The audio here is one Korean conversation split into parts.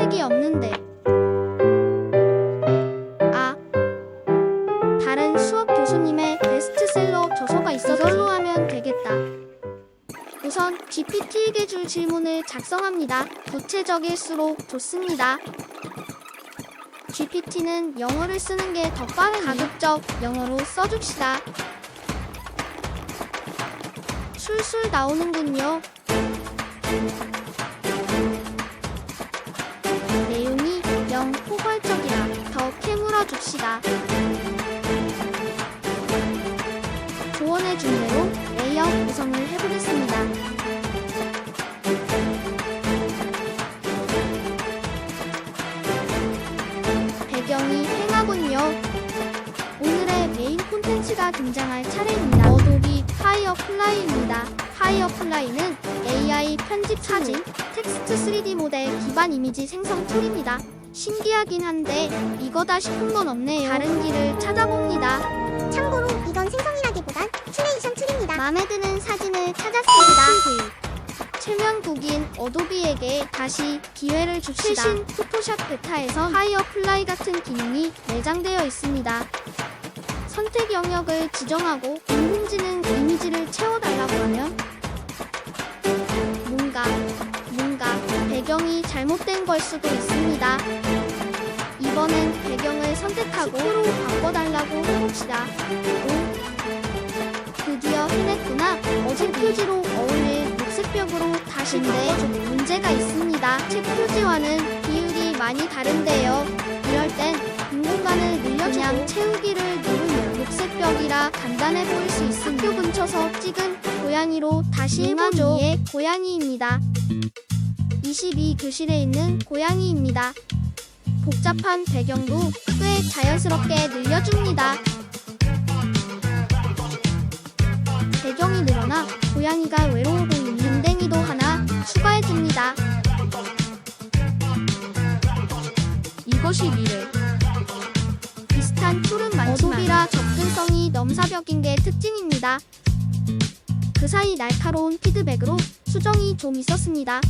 책이 없는데. 아, 다른 수업 교수님의 베스트셀러 저서가 있어 이걸로 하면 되겠다. 우선 GPT에게 줄 질문을 작성합니다. 구체적일수록 좋습니다. GPT는 영어를 쓰는 게 더 빠른 가급적 영어로 써줍시다. 술술 나오는군요. 줍시다. 조언해준 대로 A형 구성을 해보겠습니다. 배경이 행하군요. 오늘의 메인 콘텐츠가 등장할 차례입니다. 어도비 파이어 플라이입니다. 파이어 플라이는 AI 편집 사진, 텍스트 3D 모델 기반 이미지 생성 툴입니다. 신기하긴 한데 이거다 싶은 건 없네요. 다른 길을 찾아봅니다. 참고로 이건 생성이라기보단 큐레이션 툴입니다. 마음에 드는 사진을 찾았습니다. 최명국인 어도비에게 다시 기회를 줍시다. 최신 포토샵 베타에서 파이어플라이 같은 기능이 내장되어 있습니다. 선택 영역을 지정하고 인공지능 잘못된 걸 수도 있습니다. 이번엔 배경을 선택하고 로 바꿔달라고 해봅시다. 오, 드디어 해냈구나. 어제 표지로 어울릴 녹색 벽으로 다시인데 좀 문제가 있습니다. 책 표지와는 비율이 많이 다른데요. 이럴 땐빈 공간을 늘려 그냥 채우기를 누르면 녹색 벽이라 간단해 보일 수 있습니다. 학교 근처서 찍은 고양이로 다시 해보죠. 의 고양이입니다. 22교실에 있는 고양이입니다. 복잡한 배경도 꽤 자연스럽게 늘려줍니다. 배경이 늘어나 고양이가 외로워 보이는 댕댕이도 하나 추가해줍니다. 이것이 미래. 비슷한 툴은 많지만 어도비라 접근성이 넘사벽인 게 특징입니다. 그 사이 날카로운 피드백으로 수정이 좀 있었습니다.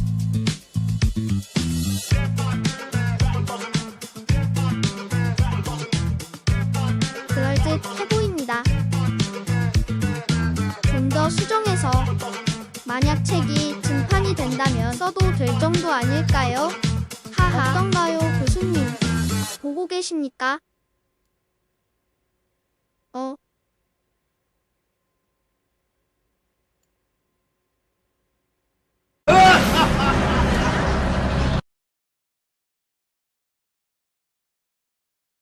그럴듯해 보입니다. 좀 더 수정해서 만약 책이 증판이 된다면 써도 될 정도 아닐까요? 하하 어떤가요 교수님 보고 계십니까? 어